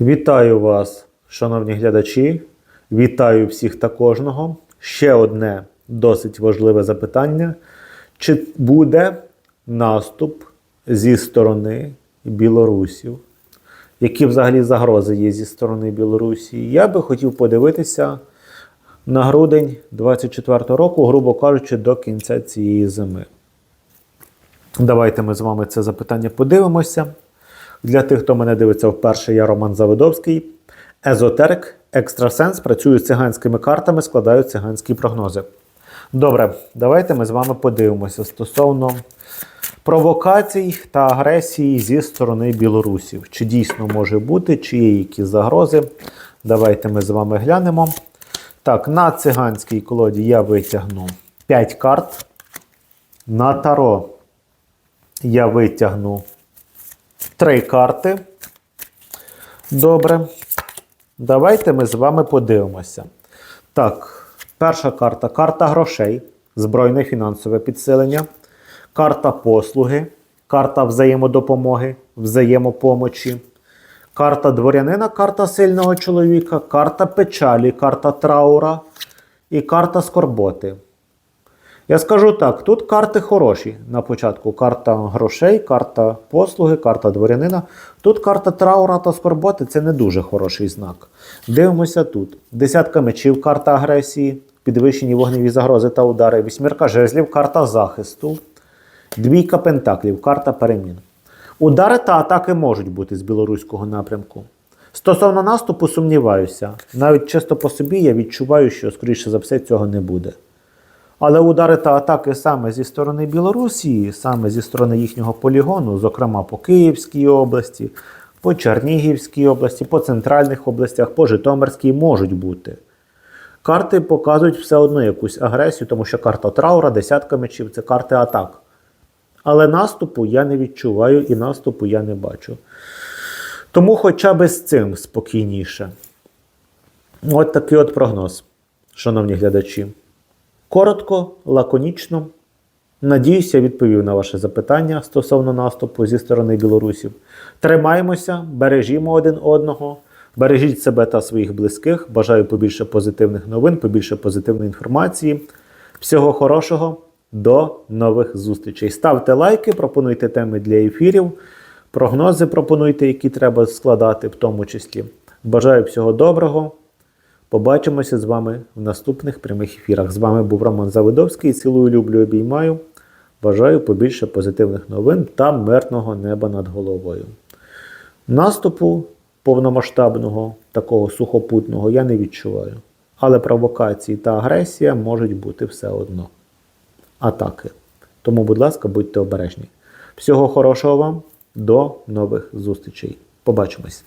Вітаю вас, шановні глядачі. Вітаю всіх та кожного. Ще одне досить важливе запитання. Чи буде наступ зі сторони білорусів? Які взагалі загрози є зі сторони Білорусі? Я би хотів подивитися на грудень 24 року, грубо кажучи, до кінця цієї зими. Давайте ми з вами це запитання подивимося. Для тих, хто мене дивиться вперше, я Роман Завидовський. Езотерик, екстрасенс, працюю з циганськими картами, складаю циганські прогнози. Добре, давайте ми з вами подивимося стосовно провокацій та агресії зі сторони білорусів. Чи дійсно може бути, чи є якісь загрози? Давайте ми з вами глянемо. Так, на циганській колоді я витягну 5 карт. На таро я витягну три карти. Добре. Давайте ми з вами подивимося. Так, перша карта карта грошей, збройне фінансове підсилення, карта послуги, карта взаємодопомоги, взаємопомочі, карта дворянина, карта сильного чоловіка, карта печалі, карта траура і карта скорботи. Я скажу так: тут карти хороші. На початку карта грошей, карта послуги, карта дворянина. Тут карта траура та скорботи це не дуже хороший знак. Дивимося тут. Десятка мечів, карта агресії, підвищені вогневі загрози та удари. Вісьмірка жезлів, карта захисту. Двійка пентаклів, карта перемін. Удари та атаки можуть бути з білоруського напрямку. Стосовно наступу, сумніваюся. Навіть чисто по собі я відчуваю, що, скоріше за все, цього не буде. Але удари та атаки саме зі сторони Білорусі, саме зі сторони їхнього полігону, зокрема по Київській області, по Чернігівській області, по центральних областях, по Житомирській, можуть бути. Карти показують все одно якусь агресію, тому що карта траура, десятка мечів це карти атак. Але наступу я не відчуваю і наступу я не бачу. Тому хоча б з цим спокійніше. От такий от прогноз, шановні глядачі. Коротко, лаконічно. Надіюся, відповів на ваше запитання стосовно наступу зі сторони білорусів. Тримаємося, бережімо один одного, бережіть себе та своїх близьких. Бажаю побільше позитивних новин, побільше позитивної інформації. Всього хорошого, до нових зустрічей. Ставте лайки, пропонуйте теми для ефірів, прогнози пропонуйте, які треба складати, в тому числі. Бажаю всього доброго. Побачимося з вами в наступних прямих ефірах. З вами був Роман Завидовський. Цілую, люблю, обіймаю. Бажаю побільше позитивних новин та мирного неба над головою. Наступу повномасштабного, такого сухопутного я не відчуваю. Але провокації та агресія можуть бути все одно. Атаки. Тому, будь ласка, будьте обережні. Всього хорошого вам, до нових зустрічей. Побачимось!